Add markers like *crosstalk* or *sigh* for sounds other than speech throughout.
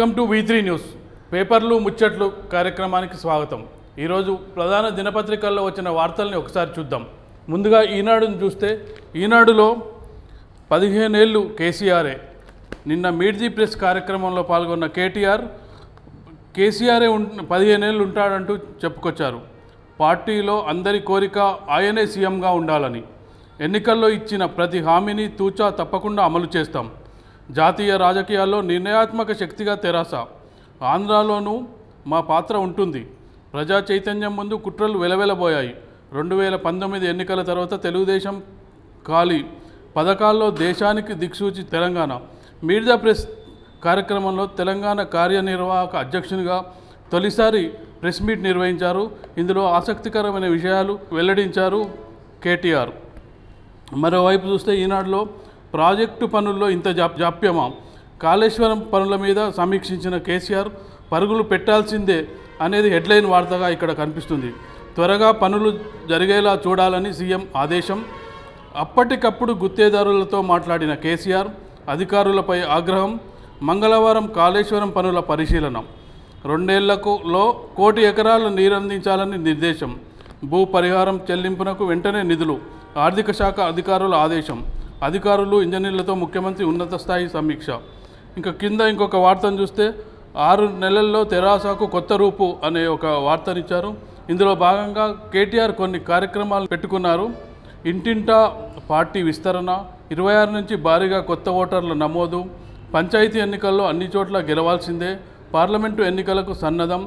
Welcome to V three news. పేపర్లు ముచ్చట్లు కార్యక్రమానికి స్వాగతం. ఈరోజు ప్రధాన దినపత్రికల్లో వచ్చిన వార్తల్ని ఒకసారి చూద్దాం. ముందుగా ఈనాడుని చూస్తే ఈనాడులో పదిహేనేళ్ళు కేసీఆరే. నిన్న మీట్ ది ప్రెస్ కార్యక్రమంలో పాల్గొన్న కేటీఆర్ కేసీఆరే ఉం పదిహేనేళ్ళు ఉంటాడంటూ చెప్పుకొచ్చారు. పార్టీలో అందరి కోరిక ఆయనే సీఎంగా ఉండాలని. ఎన్నికల్లో ఇచ్చిన ప్రతి హామీని తూచా తప్పకుండా అమలు చేస్తాం. జాతీయ రాజకీయాల్లో నిర్ణయాత్మక శక్తిగా తెరాస. ఆంధ్రాలోనూ మా పాత్ర ఉంటుంది. ప్రజా చైతన్యం ముందు కుట్రలు వెలవెలబోయాయి. రెండు వేల పంతొమ్మిది ఎన్నికల తర్వాత తెలుగుదేశం ఖాళీ పథకాల్లో దేశానికి దిక్సూచి తెలంగాణ. మీట్ ప్రెస్ కార్యక్రమంలో తెలంగాణ కార్యనిర్వాహక అధ్యక్షునిగా తొలిసారి ప్రెస్ మీట్ నిర్వహించారు. ఇందులో ఆసక్తికరమైన విషయాలు వెల్లడించారు కేటీఆర్. మరోవైపు చూస్తే ఈనాడులో ప్రాజెక్టు పనుల్లో ఇంత జాప్ జాప్యమా? కాళేశ్వరం పనుల మీద సమీక్షించిన కేసీఆర్ పరుగులు పెట్టాల్సిందే అనేది హెడ్లైన్ వార్తగా ఇక్కడ కనిపిస్తుంది. త్వరగా పనులు జరిగేలా చూడాలని సీఎం ఆదేశం. అప్పటికప్పుడు గుత్తేదారులతో మాట్లాడిన కేసీఆర్ అధికారులపై ఆగ్రహం మంగళవారం కాళేశ్వరం పనుల పరిశీలన. రెండేళ్ళకులో కోటి ఎకరాలు నీరందించాలని నిర్దేశం. భూ పరిహారం చెల్లింపునకు వెంటనే నిధులు ఆర్థిక శాఖ అధికారుల ఆదేశం. అధికారులు ఇంజనీర్లతో ముఖ్యమంత్రి ఉన్నత స్థాయి సమీక్ష. ఇంకా కింద ఇంకొక వార్తను చూస్తే ఆరు నెలల్లో తెరాసాకు కొత్త రూపు అనే ఒక వార్తనిచ్చారు. ఇందులో భాగంగా కేటీఆర్ కొన్ని కార్యక్రమాలు పెట్టుకున్నారు. ఇంటింటా పార్టీ విస్తరణ ఇరవై ఆరు నుంచి భారీగా కొత్త ఓటర్ల నమోదు పంచాయతీ ఎన్నికల్లో అన్ని చోట్ల గెలవాల్సిందే పార్లమెంటు ఎన్నికలకు సన్నద్ధం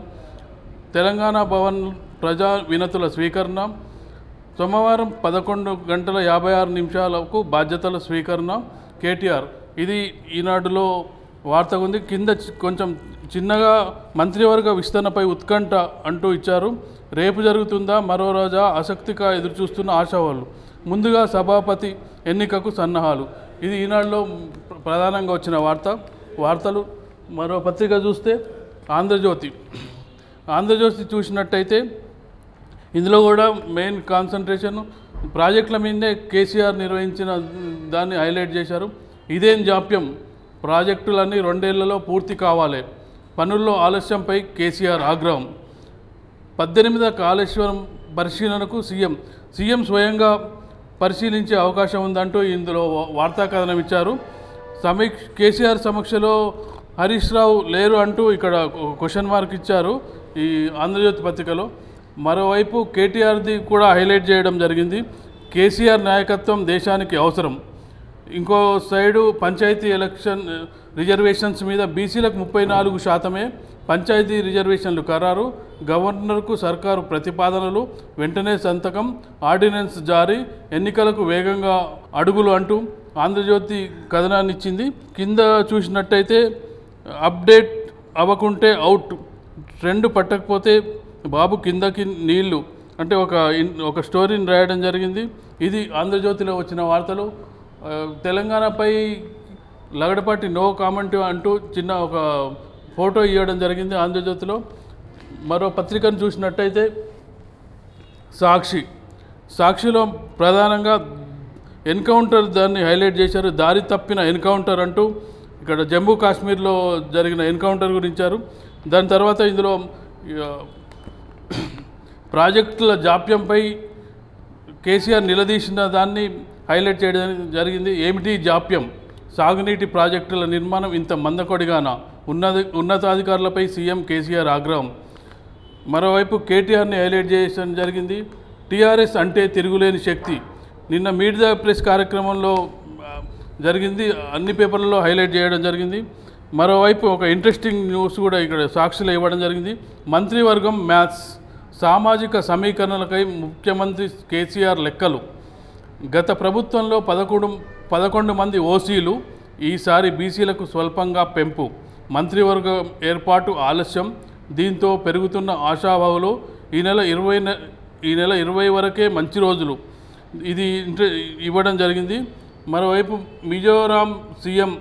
తెలంగాణ భవన్ ప్రజా వినతుల స్వీకరణ సోమవారం పదకొండు గంటల యాభై ఆరు నిమిషాలకు బాధ్యతల స్వీకరణ. కేటీఆర్ ఇది ఈనాడులో వార్త ఉంది. కింద చి- కొంచెం చిన్నగా మంత్రివర్గ విస్తరణపై ఉత్కంఠ అంటూ ఇచ్చారు. రేపు జరుగుతుందా మరో రోజా? ఆసక్తిగా ఎదురుచూస్తున్న ఆశావాళ్ళు ముందుగా సభాపతి ఎన్నికకు సన్నాహాలు. ఇది ఈనాడులో ప్రధానంగా వచ్చిన వార్త. వార్తలు మరో పత్రిక చూస్తే ఆంధ్రజ్యోతి. ఆంధ్రజ్యోతి చూసినట్టయితే ఇందులో కూడా మెయిన్ కాన్సన్ట్రేషన్ ప్రాజెక్టుల మీదే కేసీఆర్ నిర్వహించిన దాన్ని హైలైట్ చేశారు. ఇదేం జాప్యం? ప్రాజెక్టులన్నీ రెండేళ్ళలో పూర్తి కావాలి. పనుల్లో ఆలస్యంపై కేసీఆర్ ఆగ్రహం. పద్దెనిమిది కాళేశ్వరం పరిశీలనకు సీఎం. సీఎం స్వయంగా పరిశీలించే అవకాశం ఉందంటూ ఇందులో వార్తా కథనం ఇచ్చారు. సమీక్ష కేసీఆర్ సమీక్షలో హరీష్ రావు లేరు అంటూ ఇక్కడ క్వశ్చన్ మార్క్ ఇచ్చారు ఈ ఆంధ్రజ్యోతి పత్రికలో. మరోవైపు కేటీఆర్ది కూడా హైలైట్ చేయడం జరిగింది. కేసీఆర్ నాయకత్వం దేశానికి అవసరం. ఇంకో సైడు పంచాయతీ ఎలక్షన్ రిజర్వేషన్స్ మీద బీసీలకు ముప్పై నాలుగు శాతమే పంచాయతీ రిజర్వేషన్లు ఖరారు. గవర్నర్కు సర్కారు ప్రతిపాదనలు వెంటనే సంతకం ఆర్డినెన్స్ జారీ ఎన్నికలకు వేగంగా అడుగులు అంటూ ఆంధ్రజ్యోతి కథనాన్ని ఇచ్చింది కింద చూసినట్టయితే అప్డేట్ అవ్వకుంటే అవుట్ ట్రెండ్ పట్టకపోతే బాబు కిందకి నీళ్ళు. అంటే ఒక ఒక స్టోరీని రాయడం జరిగింది. ఇది ఆంధ్రజ్యోతిలో వచ్చిన వార్తలు. తెలంగాణపై లగడపాటి నో కామెంట్ అంటూ చిన్న ఒక ఫోటో ఇవ్వడం జరిగింది ఆంధ్రజ్యోతిలో. మరో పత్రికను చూసినట్టయితే సాక్షి. సాక్షిలో ప్రధానంగా ఎన్కౌంటర్ దాన్ని హైలైట్ చేశారు. దారి తప్పిన ఎన్కౌంటర్ అంటూ ఇక్కడ జమ్మూ కాశ్మీర్లో జరిగిన ఎన్కౌంటర్ గురించారు. దాని తర్వాత ఇందులో ప్రాజెక్టుల జాప్యంపై కేసీఆర్ నిలదీసిన దాన్ని హైలైట్ చేయడం జరిగింది. ఏమిటి జాప్యం? సాగునీటి ప్రాజెక్టుల నిర్మాణం ఇంత మందకొడిగాన? ఉన్నత ఉన్నతాధికారులపై సీఎం కేసీఆర్ ఆగ్రహం. మరోవైపు కేటీఆర్ని హైలైట్ చేయడం జరిగింది. టీఆర్ఎస్ అంటే తిరుగులేని శక్తి. నిన్న మీట్ ద ప్రెస్ కార్యక్రమంలో జరిగింది. అన్ని పేపర్లలో హైలైట్ చేయడం జరిగింది. మరోవైపు ఒక ఇంట్రెస్టింగ్ న్యూస్ కూడా ఇక్కడ సాక్షులు ఇవ్వడం జరిగింది. మంత్రివర్గం మ్యాథ్స్ సామాజిక సమీకరణలకై ముఖ్యమంత్రి కేసీఆర్ లెక్కలు. గత ప్రభుత్వంలో పదకొండు పదకొండు మంది ఓసీలు ఈసారి బీసీలకు స్వల్పంగా పెంపు. మంత్రివర్గం ఏర్పాటు ఆలస్యం. దీంతో పెరుగుతున్న ఆశాభావులు ఈ నెల ఇరవై ఈ నెల ఇరవై వరకే మంచి రోజులు. ఇది ఇవ్వడం జరిగింది. మరోవైపు మిజోరాం సీఎం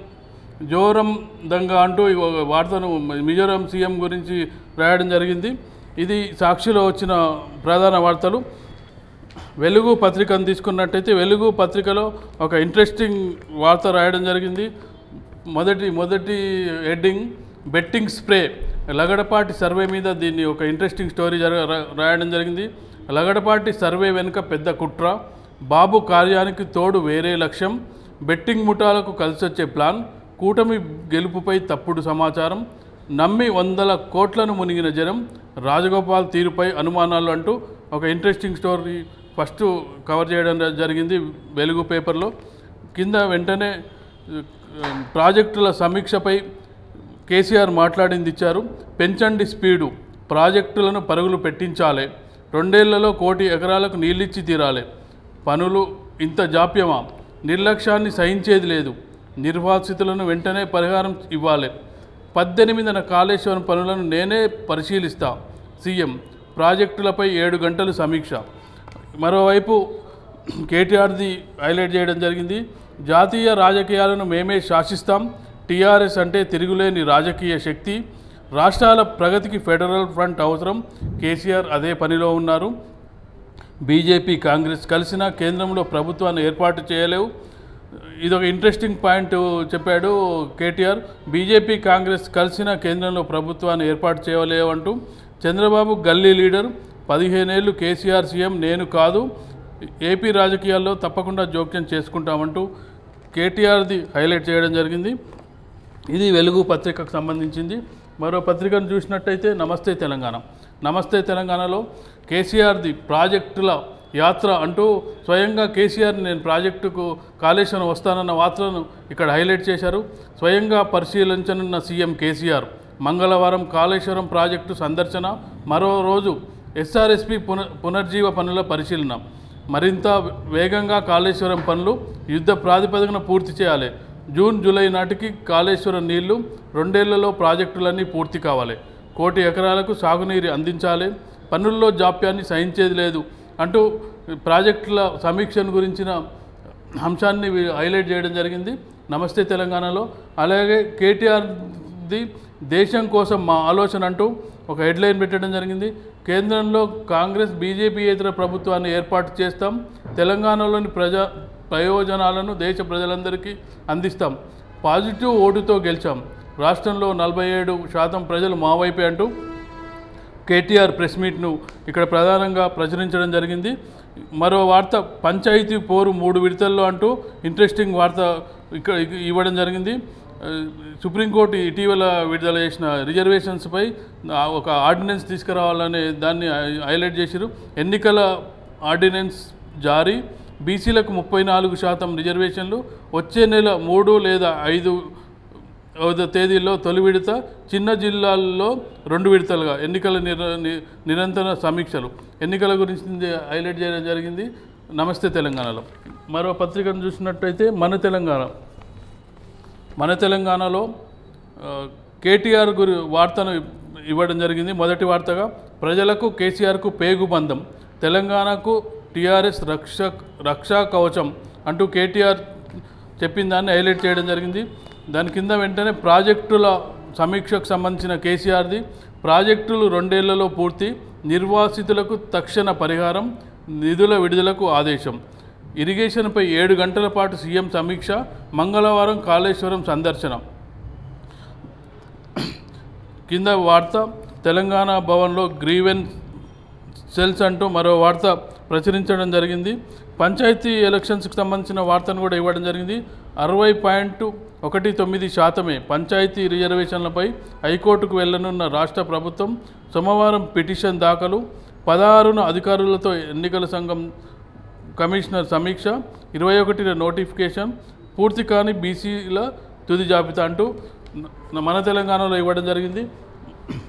జోరం దంగా అంటూ వార్తను మిజోరాం సీఎం గురించి రాయడం జరిగింది. ఇది సాక్షిలో వచ్చిన ప్రధాన వార్తలు. వెలుగు పత్రికను తీసుకున్నట్టయితే వెలుగు పత్రికలో ఒక ఇంట్రెస్టింగ్ వార్త రాయడం జరిగింది. మొదటి మొదటి heading betting spray. Lagadapati survey మీద దీన్ని ఒక ఇంట్రెస్టింగ్ స్టోరీ జరగ రాయడం జరిగింది. లగడపాటి సర్వే వెనుక పెద్ద కుట్ర. బాబు కార్యానికి తోడు వేరే లక్ష్యం. బెట్టింగ్ ముఠాలకు కలిసొచ్చే ప్లాన్. కూటమి గెలుపుపై తప్పుడు సమాచారం నమ్మి వందల కోట్లను మునిగిన జనం రాజగోపాల్ తీరుపై అనుమానాలు అంటూ ఒక ఇంట్రెస్టింగ్ స్టోరీ ఫస్ట్ కవర్ చేయడం జరిగింది వెలుగు పేపర్లో. కింద వెంటనే ప్రాజెక్టుల సమీక్షపై కేసీఆర్ మాట్లాడింది ఇచ్చారు. పెంచండి స్పీడు ప్రాజెక్టులను పరుగులు పెట్టించాలి. రెండేళ్ళలో కోటి ఎకరాలకు నీళ్ళిచ్చి తీరాలి. పనులు ఇంత జాప్యమా? నిర్లక్ష్యాన్ని సహించేది లేదు. నిర్వాసితులను వెంటనే పరిహారం ఇవ్వాలి. పద్దెనిమిదిన కాళేశ్వరం పనులను నేనే పరిశీలిస్తా. సీఎం ప్రాజెక్టులపై ఏడు గంటలు సమీక్ష. మరోవైపు కేటీఆర్ది హైలైట్ చేయడం జరిగింది. జాతీయ రాజకీయాలను మేమే శాసిస్తాం. టీఆర్ఎస్ అంటే తిరుగులేని రాజకీయ శక్తి. రాష్ట్రాల ప్రగతికి ఫెడరల్ ఫ్రంట్ అవసరం. కేసీఆర్ అదే పనిలో ఉన్నారు. బీజేపీ కాంగ్రెస్ కలిసిన కేంద్రంలో ప్రభుత్వాన్ని ఏర్పాటు చేయలేవు. ఇది ఒక ఇంట్రెస్టింగ్ పాయింట్ చెప్పాడు కేటీఆర్. బీజేపీ కాంగ్రెస్ కలిసిన కేంద్రంలో ప్రభుత్వాన్ని ఏర్పాటు చేయలేవంటూ చంద్రబాబు గల్లీ లీడర్. పదిహేనేళ్ళు కేసీఆర్ సీఎం నేను కాదు. ఏపీ రాజకీయాల్లో తప్పకుండా జోక్యం చేసుకుంటామంటూ కేటీఆర్ది హైలైట్ చేయడం జరిగింది. ఇది వెలుగు పత్రికకు సంబంధించింది. మరో పత్రికను చూసినట్టయితే నమస్తే తెలంగాణ. నమస్తే తెలంగాణలో కేసీఆర్ది ప్రాజెక్టుల యాత్ర అంటూ స్వయంగా కేసీఆర్ నేను ప్రాజెక్టుకు కాళేశ్వరం వస్తానన్న వార్తలను ఇక్కడ హైలైట్ చేశారు. స్వయంగా పరిశీలించనున్న సీఎం కేసీఆర్ మంగళవారం కాళేశ్వరం ప్రాజెక్టు సందర్శన మరో రోజు ఎస్ఆర్ఎస్పి పున పునర్జీవ పనుల పరిశీలన. మరింత వేగంగా కాళేశ్వరం పనులు యుద్ధ ప్రాతిపదికన పూర్తి చేయాలి. జూన్ జూలై నాటికి కాళేశ్వరం నీళ్ళు రెండేళ్ళలో ప్రాజెక్టులన్నీ పూర్తి కావాలి. కోటి ఎకరాలకు సాగునీరు అందించాలి. పనుల్లో జాప్యాన్ని సహించేది లేదు. అంటూ ప్రాజెక్టుల సమీక్షను గురించిన అంశాన్ని హైలైట్ చేయడం జరిగింది. నమస్తే తెలంగాణలో. అలాగే కేటీఆర్ది దేశం కోసం మా ఆలోచన అంటూ ఒక హెడ్లైన్ పెట్టడం జరిగింది. కేంద్రంలో కాంగ్రెస్ బీజేపీ ఇతర ప్రభుత్వాన్ని ఏర్పాటు చేస్తాం. తెలంగాణలోని ప్రజా ప్రయోజనాలను దేశ ప్రజలందరికీ అందిస్తాం. పాజిటివ్ ఓటుతో గెలిచాం. రాష్ట్రంలో నలభై ఏడు శాతం ప్రజలు మా వైపే అంటూ కేటీఆర్ ప్రెస్ మీట్ను ఇక్కడ ప్రధానంగా ప్రచురించడం జరిగింది. మరో వార్త పంచాయతీ పోరు మూడు విడతల్లో అంటూ ఇంట్రెస్టింగ్ వార్త ఇక్కడ ఇవ్వడం జరిగింది. సుప్రీంకోర్టు ఇటీవల విడుదల చేసిన రిజర్వేషన్స్పై ఒక ఆర్డినెన్స్ తీసుకురావాలనే దాన్ని హైలైట్ చేశారు ఎన్నికల ఆర్డినెన్స్ జారీ. బీసీలకు ముప్పై నాలుగు శాతం రిజర్వేషన్లు. వచ్చే నెల మూడు లేదా ఐదు తేదీల్లో తొలి విడత చిన్న జిల్లాల్లో రెండు విడతలుగా ఎన్నికల నిర నిరంతర సమీక్షలు. ఎన్నికల గురించి హైలైట్ చేయడం జరిగింది. నమస్తే తెలంగాణలో. మరో పత్రికను చూసినట్టయితే మన తెలంగాణ. మన తెలంగాణలో కేటీఆర్ గురి వార్తను ఇవ్వడం జరిగింది. మొదటి వార్తగా ప్రజలకు కేసీఆర్కు పేగు బంధం తెలంగాణకు టీఆర్ఎస్ రక్ష రక్షా కవచం అంటూ కేటీఆర్ చెప్పిన దాన్ని హైలైట్ చేయడం జరిగింది. దాని కింద వెంటనే ప్రాజెక్టుల సమీక్షకు సంబంధించిన కేసీఆర్ది. ప్రాజెక్టులు రెండేళ్ళలో పూర్తి నిర్వాసితులకు తక్షణ పరిహారం నిధుల విడుదలకు ఆదేశం. ఇరిగేషన్పై ఏడు గంటల పాటు సీఎం సమీక్ష మంగళవారం కాళేశ్వరం సందర్శన. కింద వార్త తెలంగాణ భవన్లో గ్రీవెన్ సెల్స్ అంటూ మరో వార్త ప్రచురించడం జరిగింది. పంచాయతీ ఎలక్షన్స్కి సంబంధించిన వార్తను కూడా ఇవ్వడం జరిగింది. అరవై పాయింట్ ఒకటి తొమ్మిది శాతమే పంచాయతీ రిజర్వేషన్లపై హైకోర్టుకు వెళ్ళనున్న రాష్ట్ర ప్రభుత్వం సోమవారం పిటిషన్ దాఖలు. పదహారున అధికారులతో ఎన్నికల సంఘం కమిషనర్ సమీక్ష. ఇరవై ఒకటిన నోటిఫికేషన్. పూర్తి కాని బీసీల తుది జాబితా అంటూ మన తెలంగాణలో ఇవ్వడం జరిగింది.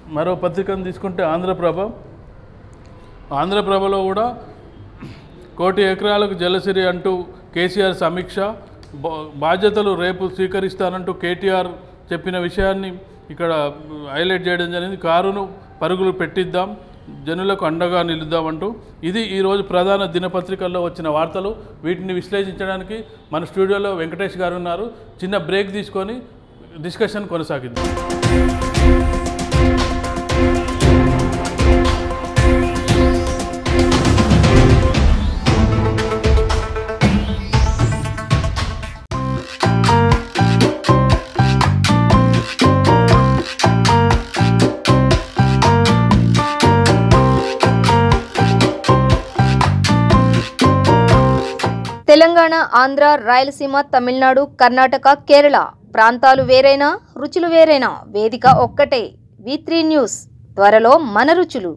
మరో పత్రికను తీసుకుంటే ఆంధ్రప్రభ. ఆంధ్రప్రభలో కూడా కోటి ఎకరాలకు జలసిరి అంటూ కేసీఆర్ సమీక్ష. బాధ్యతలు రేపు స్వీకరిస్తానంటూ కేటీఆర్ చెప్పిన విషయాన్ని ఇక్కడ హైలైట్ చేయడం జరిగింది. కారును పరుగులు పెట్టిద్దాం జనులకు అండగా నిలుద్దామంటూ ఇది ఈరోజు ప్రధాన దినపత్రికల్లో వచ్చిన వార్తలు. వీటిని విశ్లేషించడానికి మన స్టూడియోలో వెంకటేష్ గారు ఉన్నారు. చిన్న బ్రేక్ తీసుకొని డిస్కషన్ కొనసాగిద్దాం. తెలంగాణ ఆంధ్ర రాయలసీమ తమిళనాడు కర్ణాటక కేరళ ప్రాంతాలు వేరైనా రుచులు వేరైనా వేదిక ఒక్కటే. వి త్రీ న్యూస్ త్వరలో మన రుచులు.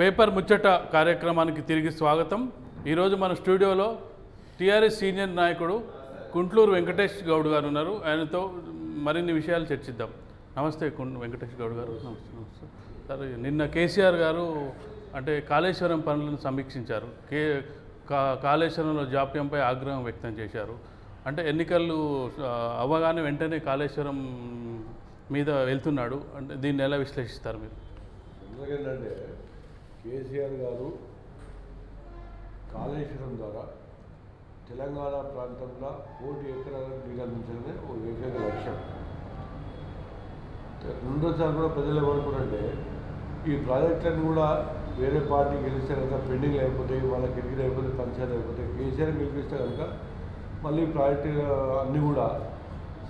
పేపర్ ముచ్చట కార్యక్రమానికి తిరిగి స్వాగతం. ఈరోజు మన స్టూడియోలో టీఆర్ఎస్ సీనియర్ నాయకుడు కుంట్లూరు వెంకటేష్ గౌడ్ గారు ఉన్నారు. ఆయనతో మరిన్ని విషయాలు చర్చిద్దాం. నమస్తే కుంట్ వెంకటేష్ గౌడ్ గారు. నమస్తే నమస్తే. సార్ నిన్న కేసీఆర్ గారు అంటే కాళేశ్వరం పనులను సమీక్షించారు. కే కా కాళేశ్వరంలో జాప్యంపై ఆగ్రహం వ్యక్తం చేశారు. అంటే ఎన్నికలు అవ్వగానే వెంటనే కాళేశ్వరం మీద వెళ్తున్నాడు. అంటే దీన్ని ఎలా విశ్లేషిస్తారు మీరు? ఎందుకంటే కేసీఆర్ గారు కాళేశ్వరం ద్వారా తెలంగాణ ప్రాంతంలో కోటి ఎకరాలకు నీరు అందించడమే ఒక ఏకైక లక్ష్యం. రెండోసారి కూడా ప్రజలు ఏమనుకున్నారంటే ఈ ప్రాజెక్టులను కూడా వేరే పార్టీ గెలిస్తే కనుక పెండింగ్ అయిపోతాయి వాళ్ళకి ఎగిరి అయిపోతే పంచాయతీ అయిపోతాయి కేసీఆర్ గెలిపిస్తే కనుక మళ్ళీ ప్రాజెక్టు అన్నీ కూడా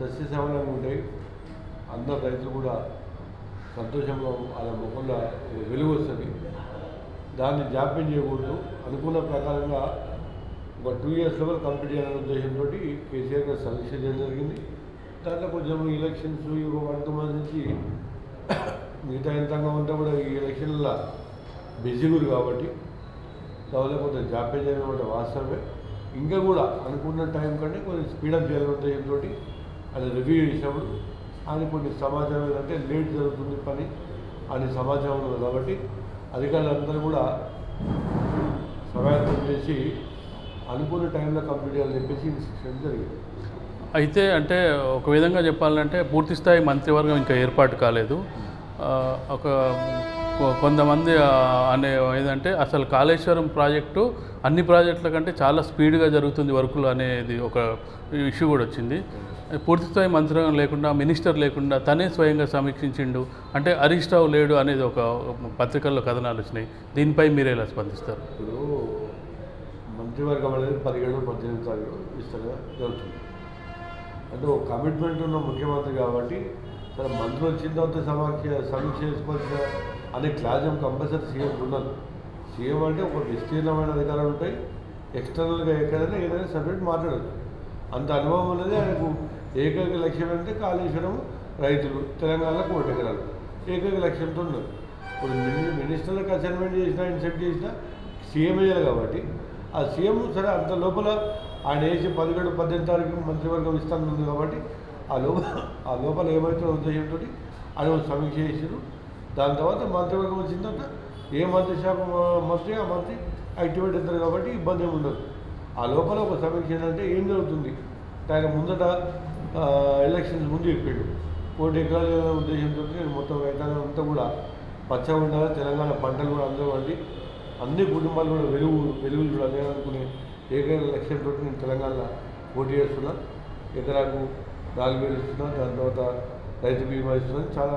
సస్యశ్యామలంగా ఉంటాయి. అందరు రైతులు కూడా సంతోషంగా వాళ్ళ ముఖంలో వెలుగు వస్తుంది. దాన్ని జాప్యం చేయకూడదు. అనుకున్న ప్రకారంగా ఒక టూ ఇయర్స్ లోపల కంప్లీట్ చేయాలనే ఉద్దేశంతో కేసీఆర్ గారు సమీక్ష చేయడం జరిగింది. దాంట్లో కొంచెం ఎలక్షన్స్ ఒక వన్ టూ మంత్స్ నుంచి మిగతా యంత్రాంగం ఉంటే కూడా ఈ ఎలక్షన్ల బిజీగురు కాబట్టి దానివల్ల కొంత జాప్యం చేయడం అంటే వాస్తవమే. ఇంకా కూడా అనుకున్న టైం కంటే కొంచెం స్పీడప్ చేయాలనే ఉద్దేశంతో అది రివ్యూ చేసినప్పుడు అని కొన్ని సమాచారం ఏంటంటే లేట్ జరుగుతుంది పని అని సమాచారం ఉంది కాబట్టి అధికారులందరూ కూడా సమాయత్తం చేసి అనుకున్న టైంలో కంప్లీట్ చేయాలని చెప్పేసి ఇన్స్ట్రక్షన్ జరిగింది. అయితే అంటే ఒక విధంగా చెప్పాలంటే పూర్తి స్థాయి మంత్రివర్గం ఇంకా ఏర్పాటు కాలేదు. ఒక కొంతమంది అనే ఏదంటే అసలు కాళేశ్వరం ప్రాజెక్టు అన్ని ప్రాజెక్టుల కంటే చాలా స్పీడ్గా జరుగుతుంది వర్కులు అనేది ఒక ఇష్యూ కూడా వచ్చింది. పూర్తి స్థాయి మంత్రివర్గం లేకుండా మినిస్టర్ లేకుండా తనే స్వయంగా సమీక్షించిండు. అంటే హరీష్ రావు లేడు అనేది ఒక పత్రికల్లో కథనాలు వచ్చినాయి. దీనిపై మీరు ఎలా స్పందిస్తారు? మంత్రివర్గం అనేది పదిహేడు పద్దెనిమిది తారీఖు విస్తరంగా జరుగుతుంది. అంటే ఒక కమిట్మెంట్ ఉన్న ముఖ్యమంత్రి కాబట్టి సరే మంత్రి వచ్చిన తర్వాత సమాఖ్య సమీక్ష చేసుకోవాల్సిన అనే క్లాజం కంపల్సరీ సీఎం ఉండదు సీఎం అంటే ఒక విస్తీర్ణమైన అధికారాలు ఉంటాయి. ఎక్స్టర్నల్గా ఎక్కడైనా ఏదైనా సబ్జెక్ట్ మాట్లాడదు అంత అనుభవం ఉన్నది. ఆయనకు ఏకైక లక్ష్యం అంటే కాళేశ్వరం రైతులు తెలంగాణలో కోటి ఎకరాలు. ఏకైక లక్ష్యంతో ఉన్నారు ఇప్పుడు మినిస్టర్లకు అసైన్మెంట్ చేసినా ఇన్సెప్ట్ చేసినా సీఎం అయ్యారు కాబట్టి ఆ సీఎం సరే అంత లోపల ఆయన వేసి పదిహేడు పద్దెనిమిది తారీఖు మంత్రివర్గం ఇస్తాను ఉంది కాబట్టి ఆ లోపల ఆ లోపల ఏమవుతుందో ఉద్దేశంతో ఆయన ఒక సమీక్ష చేసారు దాని తర్వాత మంత్రివర్గం వచ్చిన తర్వాత ఏ మంత్రి శాఖ మంత్రి ఆ మంత్రి యాక్టివేట్ అవుతారు కాబట్టి ఇబ్బంది ఏమి ఉండదు. ఆ లోపల ఒక సమీక్ష ఏంటంటే ఏం జరుగుతుంది? ఆయన ముందట ఎలక్షన్స్ ముందు చెప్పాడు. కోటి ఎకరాలు ఉద్దేశంతో నేను మొత్తం రైతాంగం అంతా కూడా పచ్చగా ఉండాలి తెలంగాణ పంటలు కూడా అందరూ వండి అన్ని కుటుంబాలు కూడా వెలుగు వెలుగులు చూడాలి అనుకునే ఏకైక లక్ష్యంతో నేను తెలంగాణలో పోటీ చేస్తున్నా. ఎకరాకు నాలుగు వేలు ఇస్తున్నా దాని తర్వాత రైతు బీమా ఇస్తున్నా. చాలా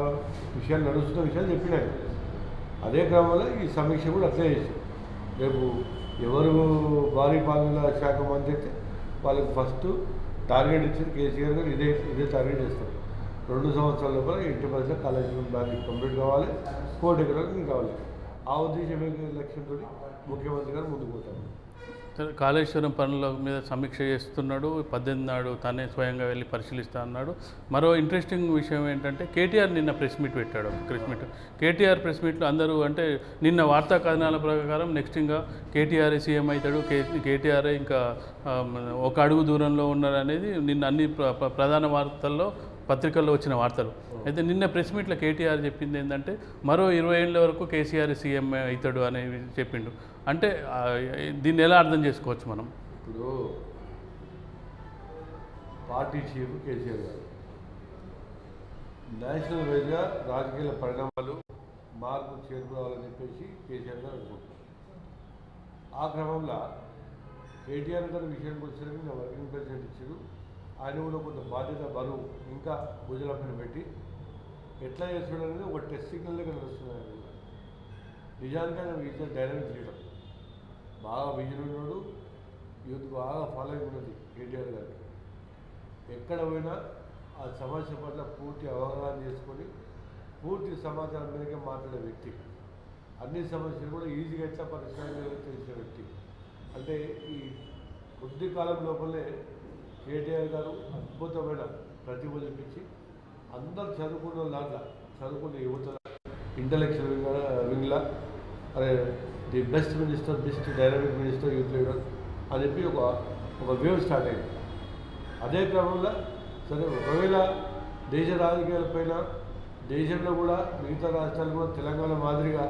విషయాలు నడుస్తున్న విషయాలు చెప్పినాయి అదే క్రమంలో ఈ సమీక్ష కూడా అట్లే చేసి రేపు ఎవరు భారీ పాలన శాఖ మంత్రి అయితే వాళ్ళకి ఫస్ట్ టార్గెట్ ఇచ్చిన కేసీఆర్ గారు ఇదే ఇదే టార్గెట్ చేస్తారు. రెండు సంవత్సరాల లోపల ఎట్టి పరిస్థితుల్లో కాలేజీ బ్యాంక్ కంప్లీట్ కావాలి. కోటి ఎకరాలు కావాలి. ఆ ఉద్దేశమే లక్ష్యంతో ముఖ్యమంత్రి గారు ముందుకు పోతారు. కాళేశ్వరం పనుల మీద సమీక్ష చేస్తున్నాడు పద్దెనిమిది నాడు తనే స్వయంగా వెళ్ళి పరిశీలిస్తా అన్నాడు. మరో ఇంట్రెస్టింగ్ విషయం ఏంటంటే కేటీఆర్ నిన్న ప్రెస్ మీట్ పెట్టాడు ప్రెస్ మీట్. కేటీఆర్ ప్రెస్ మీట్లో అందరూ అంటే నిన్న వార్తా కథనాల ప్రకారం నెక్స్ట్ ఇంకా కేటీఆర్ సీఎం అవుతాడు కే కేటీఆర్ ఇంకా ఒక అడుగు దూరంలో ఉన్నారు అనేది నిన్న అన్ని ప్ర- ప్రధాన వార్తల్లో పత్రికల్లో వచ్చిన వార్తలు. అయితే నిన్న ప్రెస్ మీట్లో కేటీఆర్ చెప్పింది ఏంటంటే మరో ఇరవై ఏళ్ళ వరకు కేసీఆర్ సీఎం అవుతాడు అని చెప్పిండు. అంటే దీన్ని ఎలా అర్థం చేసుకోవచ్చు మనం? ఇప్పుడు పార్టీ చీఫ్ కేసీఆర్ గారు నేషనల్ వైజ్గా రాజకీయ పరిణామాలు మార్పు చేరుకోవాలని చెప్పేసి కేసీఆర్ గారు అనుకుంటున్నారు. ఆ క్రమంలో కేటీఆర్ గారి విషయానికి వచ్చేసరికి నా వర్కింగ్ ప్రెసిడెంట్ ఇచ్చారు. ఆయన కూడా కొంత బాధ్యత బరువు ఇంకా భుజలపైన పెట్టి ఎట్లా చేస్తున్నాడు అనేది ఒక టెస్ట్ సిగ్నల్ దగ్గర నడుస్తుంది ఆయన. నిజానికి ఆయన ఈజ్ డైనమిక్ లీడర్ బాగా విజన్ ఉన్నాడు యూత్ బాగా ఫాలోయింగ్ ఉన్నది కేటీఆర్ గారికి ఎక్కడ పోయినా ఆ సమస్య పట్ల పూర్తి అవగాహన చేసుకొని పూర్తి సమాచారం మీదకే మాట్లాడే వ్యక్తి. అన్ని సమస్యలు కూడా ఈజీగా ఎట్లా పరిష్కారం చేయాలో తెలిసిన వ్యక్తి. అంటే ఈ కొద్ది కాలం లోపలే కేటీఆర్ గారు అద్భుతమైన ప్రతిభ చూపించి అందరు చదువుకున్న దాంట్లో చదువుకున్న యువత. ఇంటలెక్చువల్ వింగ్లా అరే the best minister best dynamic minister youth leader అని చెప్పి ఒక ఒక వేవ్ స్టార్ట్ అయింది. అదే క్రమంలో సరే ఒకవేళ దేశ రాజకీయాలపైన దేశంలో కూడా మిగతా రాష్ట్రాలు కూడా తెలంగాణ మాదిరిగా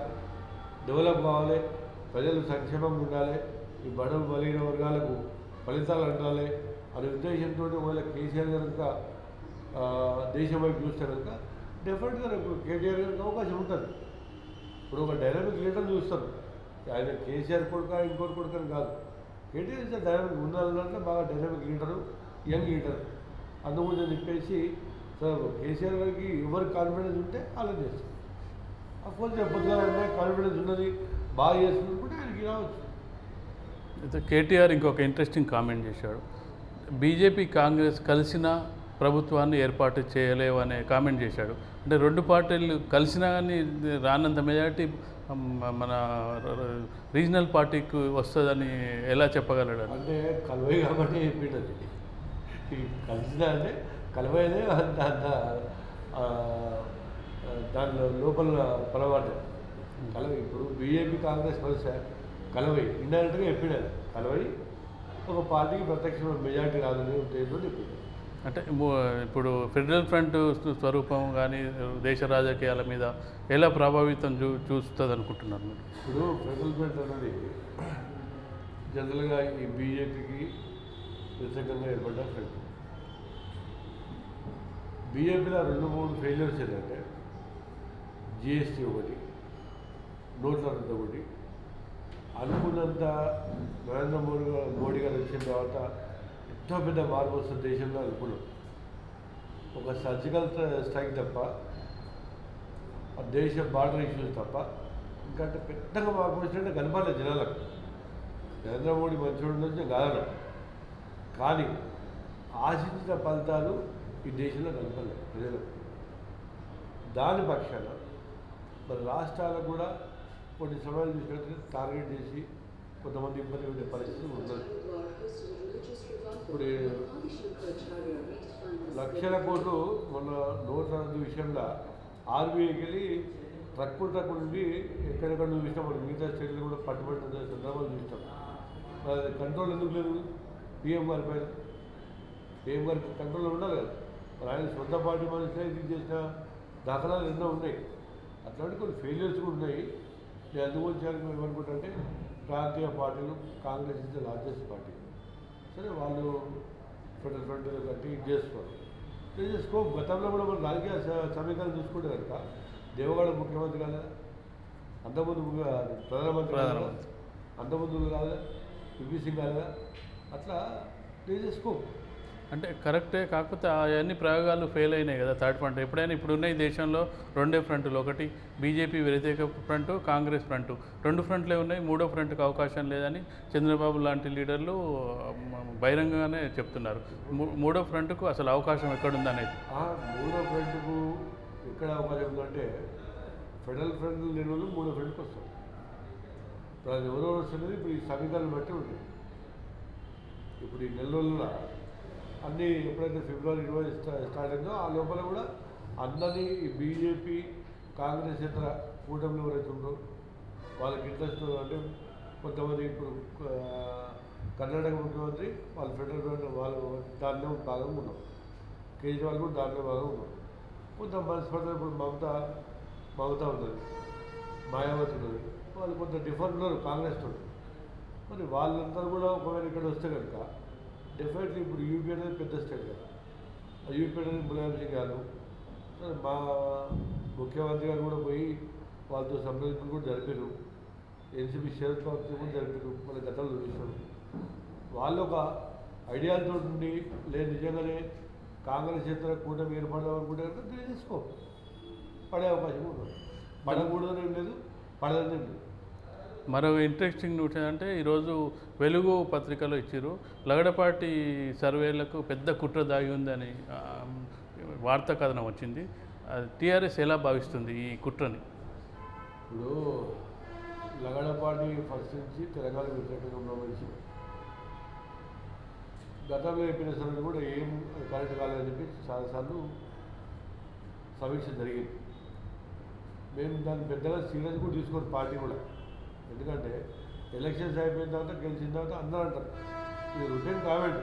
డెవలప్ కావాలి ప్రజలు సంక్షేమంగా ఉండాలి ఈ బడుగు బలిగిన వర్గాలకు ఫలితాలు అందాలి అనే ఉద్దేశంతో ఒకవేళ కేసీఆర్ కనుక దేశం వైపు చూస్తే కనుక డెఫినెట్గా రేపు కేటీఆర్ గారికి అవకాశం ఉంటుంది. ఇప్పుడు ఒక డైనమిక్ లీడర్ చూస్తారు ఆయన కేసీఆర్ కొడుక ఇంకోటి కొడుకు అని కాదు. కేటీఆర్ ఇస్ డైనమిక్ ఉండాలంటే బాగా డైనమిక్ లీడరు యంగ్ లీడర్ అందుగురించి చెప్పేసి సార్ కేసీఆర్ గారికి ఎవరికి కాన్ఫిడెన్స్ ఉంటే అలా చేస్తారు. అఫ్కోర్స్ పొద్దుగా కాన్ఫిడెన్స్ ఉన్నది బాగా చేస్తున్నప్పుడు ఆయనకి రావచ్చు. అయితే కేటీఆర్ ఇంకొక ఇంట్రెస్టింగ్ కామెంట్ చేశాడు. బీజేపీ కాంగ్రెస్ కలిసిన ప్రభుత్వాన్ని ఏర్పాటు చేయలేవు అనే కామెంట్ చేశాడు. అంటే రెండు పార్టీలు కలిసినా కానీ రానంత మెజారిటీ మన రీజనల్ పార్టీకి వస్తుందని ఎలా చెప్పగలడు అంటే కలవై కాబట్టి చెప్పిండది ఈ కలిసిన అంటే కలవైనే అంత అంత దానిలో లోపల పొలవాటు కలవ ఇప్పుడు బీజేపీ కాంగ్రెస్ కలిసా కలవై ఇండైరెక్ట్గా చెప్పినారు కలవై ఒక పార్టీకి ప్రత్యక్ష మెజార్టీ రాదని చెప్పింది. అంటే ఇప్పుడు ఫెడరల్ ఫ్రంట్ స్వ- స్వరూపం కానీ దేశ రాజకీయాల మీద ఎలా ప్రభావితం చూ చూస్తుంది అనుకుంటున్నారు మీరు? ఇప్పుడు ఫెడరల్ ఫ్రంట్ అనేది జనరల్గా ఈ బీజేపీకి వ్యతిరేకంగా ఏర్పడ్డ ఫ్రంట్. బీజేపీలో రెండు మూడు ఫెయిల్యూర్స్ ఏంటంటే జిఎస్టీ ఒకటి నోట్ల రద్దు ఒకటి అనుకున్నంత నరేంద్ర మోడీ మోడీ గారు వచ్చిన తర్వాత ఎంతో పెద్ద మార్పు వస్తుంది దేశంలో అనుకున్నాం ఒక సర్జికల్ స్ట్రైక్ తప్ప ఆ దేశ బార్డర్ ఇష్యూస్ తప్ప ఇంకా అంటే పెద్దగా మార్పు వచ్చినట్టు కనపడలేదు జనాలకు. నరేంద్ర మోడీ మంచోడు నుంచి కాదన కానీ ఆశించిన ఫలితాలు ఈ దేశంలో కనపడలేదు ప్రజలకు. దాని పక్షాన మరి రాష్ట్రాలకు కూడా కొన్ని సమయాలు చూసినట్టు టార్గెట్ చేసి కొంతమంది ఇబ్బంది ఉండే పరిస్థితి ఉన్నది ఇప్పుడు లక్షల కోట్లు మన నోట్ల విషయంలో ఆర్బీఐకి వెళ్ళి ట్రక్కు ట్రక్కు నుండి ఎక్కడెక్కడ చూసినాం మనం మిగతా స్టేట్లు కూడా పట్టుబడిన సందర్భాలు చూసినాం. అది కంట్రోల్ ఎందుకు లేదు? పిఎం గారి పైన? పిఎం గారికి కంట్రోల్ ఉండాలి కదా. మరి ఆయన సొంత పార్టీ మనుషులే ఇది చేసిన దాఖలాలు ఎన్నో ఉన్నాయి. అట్లాంటి కొన్ని ఫెయిల్యూర్స్ కూడా ఉన్నాయి. నేను అందుగురించి ఏమనుకుంటా ప్రాంతీయ పార్టీలు Congress is the largest party సరే వాళ్ళు ఫెడరల్ ఫ్రంట్ కట్టి ఇది చేస్తున్నారు. ఇది చేసుకో గతంలో కూడా మనం రాజకీయ సమీకరణ చూసుకుంటే కనుక దేవగడ ముఖ్యమంత్రి కాదా అంతకుముందు ప్రధానమంత్రి కాదా. అంతకుముందు కాదా పిపి సింగ్ కాదా అట్లా ఇది చేసుకో. అంటే కరెక్టే కాకపోతే అవన్నీ ప్రయోగాలు ఫెయిల్ అయినాయి కదా థర్డ్ ఫ్రంట్. ఎప్పుడైనా ఇప్పుడున్న ఈ దేశంలో రెండే ఫ్రంట్లు ఒకటి బీజేపీ వ్యతిరేక ఫ్రంట్ కాంగ్రెస్ ఫ్రంట్. రెండు ఫ్రంట్లే ఉన్నాయి మూడో ఫ్రంట్కి అవకాశం లేదని చంద్రబాబు లాంటి లీడర్లు బహిరంగంగానే చెప్తున్నారు. మూ- మూడో ఫ్రంట్కు అసలు అవకాశం ఎక్కడుందనేది. మూడో ఫ్రంట్కు ఎక్కడ అవకాశం ఉందంటే ఫెడరల్ ఫ్రంట్ లేని వాళ్ళు మూడో ఫ్రంట్కి వస్తారు. ఇప్పుడు అది ఎవరెవరు వస్తున్నది? ఇప్పుడు ఈ సమీకరణలు బట్టి ఉంటుంది ఇప్పుడు ఈ నెల రోజుల్లో అన్నీ ఎప్పుడైతే ఫిబ్రవరి ఇరవై స్టార్ట్ అయిందో ఆ లోపల కూడా అందరినీ బీజేపీ కాంగ్రెస్ ఇతర కూటమిలో ఎవరైతే ఉందో వాళ్ళకి ఇంట్రెస్ట్ అంటే కొంతమంది ఇప్పుడు కర్ణాటక ముఖ్యమంత్రి వాళ్ళు ఫెడరల్ గవర్నమెంట్ వాళ్ళు దానిలో భాగంగా ఉన్నాం కేజ్రీవాల్ కూడా దానిలో భాగంగా ఉన్నాం కొంత మనస్పర్ధలు ఇప్పుడు మమత మమత ఉన్నది మాయావతి ఉన్నది వాళ్ళు కొంత డిఫరెంట్ ఉన్నారు కాంగ్రెస్ తోటి. మరి వాళ్ళందరూ కూడా ఒకవేళ ఇక్కడ వస్తే కనుక డెఫినెట్లీ ఇప్పుడు యూపీ అనేది పెద్ద స్టేట్ కదా. యూపీ అనేది ములాయం గారు మా ముఖ్యమంత్రి గారు కూడా పోయి వాళ్ళతో సంప్రదింపులు కూడా జరిపారు. ఎన్సీపీ శరత్ పవార్తో కూడా జరిపారు. మన గతంలో చూసాం వాళ్ళు ఒక ఐడియాలతో ఉండి లేదు నిజంగానే కాంగ్రెస్ ఇతర కూటమి ఏర్పడదాం అనుకుంటే కనుక తెలియజేసుకో. పడే అవకాశం ఉంది. పడకూడదని ఏం లేదు పడదని లేదు. మరో ఇంట్రెస్టింగ్ న్యూస్ ఏంటంటే ఈరోజు వెలుగు పత్రికలో ఇచ్చారు లగడపాటి సర్వేలకు పెద్ద కుట్ర దాగి ఉందని వార్త వార్తా కథనం వచ్చింది. టీఆర్ఎస్ ఎలా భావిస్తుంది ఈ కుట్రని? ఇప్పుడు లగడపాటి ఫస్ట్ నుంచి తెలంగాణ వ్యతిరేకంగా ఉన్న గతంలో చెప్పిన సమయంలో కూడా ఏం కరెక్ట్ కాలేదని చెప్పి చాలాసార్లు సమీక్ష జరిగింది. మేము దాన్ని పెద్దగా సీరియస్ కూడా తీసుకోరు పార్టీ కూడా. ఎందుకంటే ఎలక్షన్స్ అయిపోయిన తర్వాత గెలిచిన తర్వాత అందరూ అంటారు ఇది రొటీన్ కామెంట్.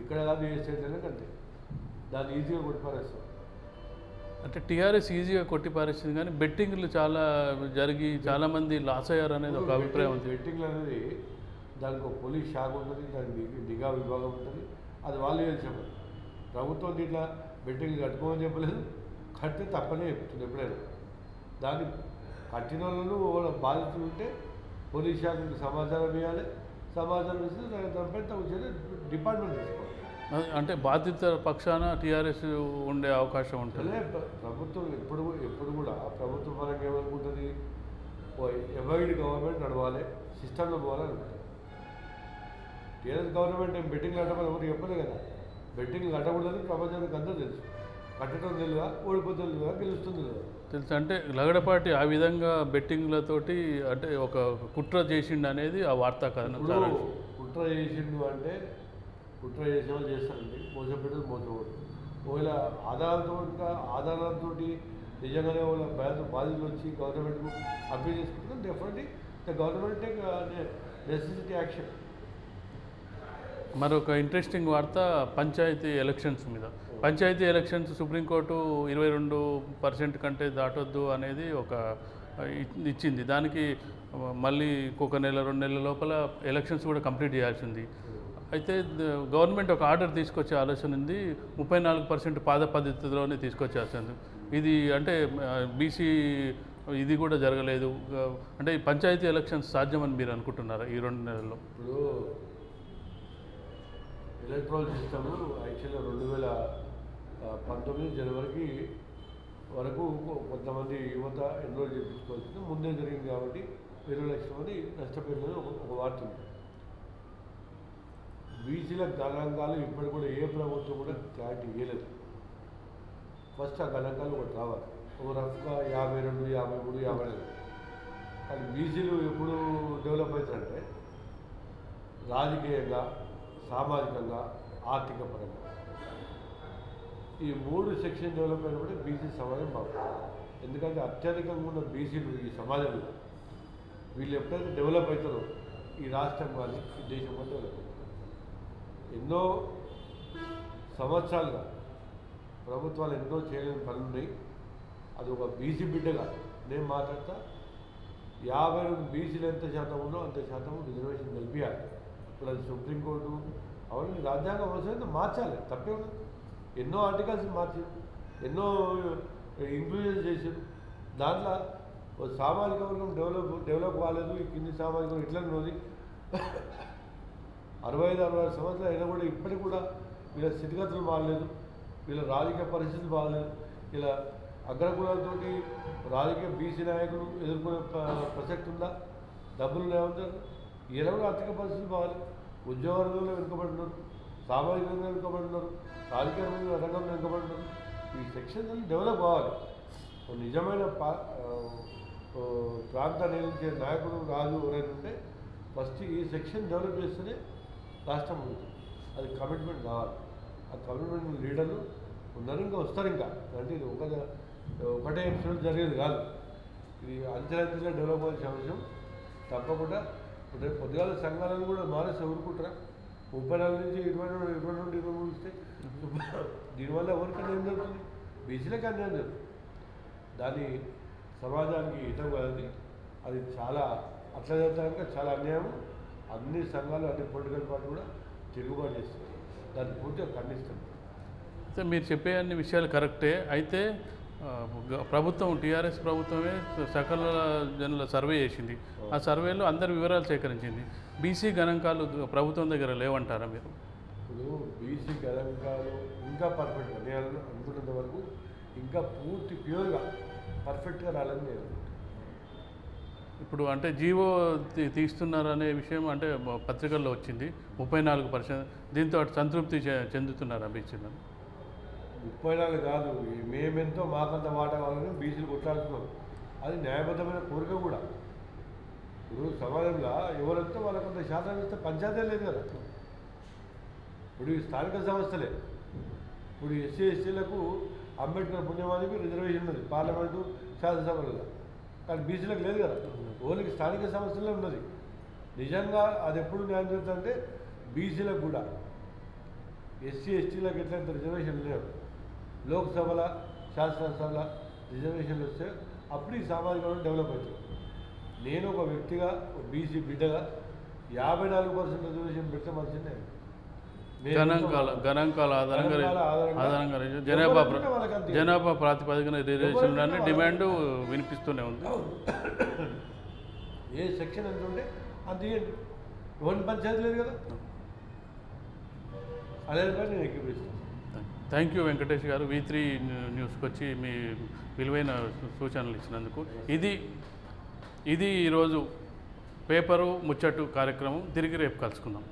ఇక్కడ కాదు ఏ కంటే దాన్ని ఈజీగా కొట్టిపారేస్తాం అంటే టీఆర్ఎస్ ఈజీగా కొట్టి పారేసింది కానీ బెట్టింగ్లు చాలా జరిగి చాలామంది లాస్ అయ్యారు అనేది ఒక అభిప్రాయం ఉంది. బెట్టింగ్ అనేది దానికి ఒక పోలీస్ శాఖ ఉంటుంది దానికి నిఘా విభాగం ఉంటుంది. అది వాళ్ళు తెలిసాము ప్రభుత్వం దీంట్లో బెట్టింగ్ కట్టుకోమని చెప్పలేదు కడితే తప్పనే చెప్తుంది ఎప్పుడైనా. దాన్ని కట్టిన వాళ్ళ బాధితులు ఉంటే పోలీస్ శాఖకి సమాచారం ఇవ్వాలి. సమాచారం ఇస్తే దాని దానిపై తగు చర్య డిపార్ట్మెంట్ తీసుకోవాలి. అంటే బాధిత పక్షాన టీఆర్ఎస్ ఉండే అవకాశం ఉంటుంది. ప్రభుత్వం ఎప్పుడు ఎప్పుడు కూడా ప్రభుత్వ పరంగా ఏమనుకుంటుంది? ఎవాయిడ్ గవర్నమెంట్ నడవాలి సిస్టంలో పోవాలి అనుకుంటుంది. టీఆర్ఎస్ గవర్నమెంట్ ఏం బెట్టింగ్ కట్టమని ఎవరు చెప్పలే కదా. బెట్టింగ్ కట్టకూడదని ప్రపంచానికి అందరూ తెలుసు. కట్టడం తెలియదా? ఓడిపోతే తెలియదా? గెలుస్తుంది కదా. తెలుసు? అంటే లగడపాటి ఆ విధంగా బెట్టింగ్లతోటి అంటే ఒక కుట్ర చేసిండు అనేది ఆ వార్తా కథనం కుట్ర చేసిండు అంటే కుట్ర చేసే వాళ్ళు చేస్తారండి. మోసపెట్టదు మోసపోడు ఒకవేళ ఆధారాలతో ఆధారాలతో నిజంగానే వాళ్ళ బాధ బాధితులు వచ్చి గవర్నమెంట్కు అప్పీల్ చేసుకుంటే definitely the government take necessity action మరొక ఇంట్రెస్టింగ్ వార్త పంచాయతీ ఎలక్షన్స్ మీద. పంచాయతీ ఎలక్షన్స్ సుప్రీంకోర్టు ఇరవై రెండు పర్సెంట్ కంటే దాటొద్దు అనేది ఒక ఇచ్చింది. దానికి మళ్ళీ ఒక నెల రెండు నెలల లోపల ఎలక్షన్స్ కూడా కంప్లీట్ చేయాల్సింది. అయితే గవర్నమెంట్ ఒక ఆర్డర్ తీసుకొచ్చే ఆలోచన ఉంది. ముప్పై నాలుగు పర్సెంట్ పాద పద్ధతిలోనే తీసుకొచ్చేస్తుంది ఇది అంటే బీసీ ఇది కూడా జరగలేదు. అంటే ఈ పంచాయతీ ఎలక్షన్స్ సాధ్యమని మీరు అనుకుంటున్నారా ఈ రెండు నెలల్లో? ఇప్పుడు ఎలక్ట్రాల్ సిస్టమ్ యాక్చువల్గా రెండు వేల పంతొమ్మిది జనవరికి వరకు కొంతమంది యువత ఎన్రోల్ చేయించుకోవాల్సింది ముందే జరిగింది కాబట్టి ఇరవై లక్షల మంది నష్టపోయిందని ఒక వార్త ఉంది. బీసీల గణాంకాలు ఇప్పటి కూడా ఏ ప్రభుత్వం కూడా క్లారిటీ ఇవ్వలేదు ఫస్ట్ ఆ గణాంకాలు ఒకటి రావాలి. ఒక రఫ్గా యాభై రెండు యాభై మూడు యాభై ఐదు కానీ బీసీలు ఎప్పుడు డెవలప్ అవుతారంటే రాజకీయంగా సామాజికంగా ఆర్థిక పరంగా ఈ మూడు సెక్షన్ డెవలప్ అయినప్పుడు బీసీ సమాజం బాగుంటుంది. ఎందుకంటే అత్యధికంగా ఉన్న బీసీలు ఈ సమాజంలో వీళ్ళు ఎప్పుడైతే డెవలప్ అవుతారో ఈ రాష్ట్రం కానీ ఈ దేశం కానీ డెవలప్ ఎన్నో సంవత్సరాలుగా ప్రభుత్వాలు ఎన్నో చేయలేని పనులు ఉన్నాయి. అది ఒక బీసీ బిడ్డగా నేను మాట్లాడతా యాభై రెండు బీసీలు ఎంత శాతం ఉందో అంత శాతం రిజర్వేషన్ కల్పించాలి ఇప్పుడు అది సుప్రీంకోర్టు అవును రాజ్యాంగం అవసరం మార్చాలి తప్పే ఉంది ఎన్నో ఆర్టికల్స్ మార్చారు ఎన్నో ఇంక్లూజన్ చేశారు. దాంట్లో సామాజిక వర్గం డెవలప్ డెవలప్ కాలేదు ఈ కింది సామాజిక వర్గం ఇట్లా ఉంది అరవై ఐదు అరవై ఆరు సంవత్సరాలు అయినా కూడా ఇప్పటికి కూడా వీళ్ళ స్థితిగతులు బాగలేదు వీళ్ళ రాజకీయ పరిస్థితులు బాగలేదు ఇలా అగ్రకులాలతోటి రాజకీయ బీసీ నాయకులు ఎదుర్కొనే ప్రసక్తి ఉందా? డబ్బులు లేవంటారు ఇలా కూడా ఆర్థిక పరిస్థితులు బాగాలేదు ఉద్యోగ రంగంలో వెనుకబడినారు సామాజికంగా వెనుకబడినారు రాజకీయ రంగంలో వెనుకబడినారు. ఈ సెక్షన్స్ డెవలప్ అవ్వాలి నిజమైన పా ప్రాంతాన్ని నియమించే నాయకుడు రాజు ఎవరైనా ఫస్ట్ ఈ సెక్షన్ డెవలప్ చేస్తేనే రాష్ట్రం ఉంటుంది అది కమిట్మెంట్ కావాలి. ఆ కమిట్మెంట్ లీడర్లు ఉన్నారు ఇంకా వస్తారు ఇంకా. అంటే ఇది ఒక ఒకటే ఎపిసోడ్ జరిగేది కాదు. ఇది అంచెలంచెలుగా డెవలప్ అవ్వాల్సిన అంశం తప్పకుండా రేపు పొద్దుగాల సంఘాలను కూడా మానేసి ఊరుకుంటారా? ముప్పై నాలుగు నుంచి ఇరవై రెండు ఇరవై రెండు ఇరవై మూడు ఇస్తే *laughs* దీనివల్ల ఎవరికి అన్యాయం జరుగుతుంది? బీసీలకు అన్యాయం జరుగుతుంది. దాని సమాజానికి హితం కాదు అది చాలా అట్లా జరుగుతాక చాలా అన్యాయం. అన్ని సంఘాలు అన్ని పొలిటికల్ పార్టీ కూడా తిరుగుబాటు చేస్తుంది. దాన్ని పూర్తిగా ఖండిస్తుంది అయితే మీరు చెప్పే అన్ని విషయాలు కరెక్టే. అయితే ప్రభుత్వం టీఆర్ఎస్ ప్రభుత్వమే సకల జనుల సర్వే చేసింది. ఆ సర్వేలో అందరి వివరాలు సేకరించింది. బీసీ గణాంకాలు ప్రభుత్వం దగ్గర లేవంటారా మీరు? ఇప్పుడు బీసీ గణాంకాలు ఇంకా పర్ఫెక్ట్గా నేను అను- అనుకున్నంత వరకు ఇంకా పూర్తి ప్యూర్గా పర్ఫెక్ట్గా రాలని నేను. ఇప్పుడు అంటే జీవో తీ- తీస్తున్నారనే విషయం అంటే పత్రికల్లో వచ్చింది. ముప్పై నాలుగు పర్సెంట్. దీంతో అటు సంతృప్తి చెందుతున్నారా బీసీలను ముప్పై నాలుగు కాదు మేమెంతో మాకంత వాటా కావాలని బీసీలు కొట్లాడుతున్నాం అది న్యాయబద్ధమైన కోరిక కూడా. ఇప్పుడు సమాజంలో ఎవరంతా వాళ్ళకంత శాతం ఇస్తే పంచాయతీ లేదు కదా. ఇప్పుడు ఈ స్థానిక సంస్థలే. ఇప్పుడు ఎస్సీ ఎస్టీలకు అంబేద్కర్ పుణ్యమానికి రిజర్వేషన్ ఉన్నది. పార్లమెంటు శాసనసభలలో. కానీ బీసీలకు లేదు కదా. ఓన్లీ స్థానిక సంస్థలే ఉన్నది. నిజంగా అది ఎప్పుడు న్యాయం జరుగుతుందంటే బీసీలకు కూడా. ఎస్సీ ఎస్టీలకు ఎట్లయితే రిజర్వేషన్ లేవు. లోక్సభల శాసనసభల రిజర్వేషన్లు వస్తే అప్పుడు ఈ సామాజిక వర్గం డెవలప్ అవుతుంది. నేను ఒక వ్యక్తిగా బీసీ బిడ్డగా యాభై నాలుగు పర్సెంట్ రిజర్వేషన్ నేను గణాంకాల గణాంకాల ఆధారంగా జనాభా. జనాభా ప్రాతిపదికన రిజర్వేషన్ డిమాండ్ వినిపిస్తూనే ఉంది. ఏ సెక్షన్ ఎంత ఉంటే అంత ఇవ్వండి. పంచాయతీ లేదు కదా. అదే నేను ఎక్కిపిస్తాను థ్యాంక్ యూ వెంకటేష్ గారు. వి త్రీ న్యూస్కి వచ్చి మీ విలువైన సూచనలు ఇచ్చినందుకు. ఇది ఇది ఈరోజు పేపరు ముచ్చట్టు కార్యక్రమం. తిరిగి రేపు కలుసుకుందాం.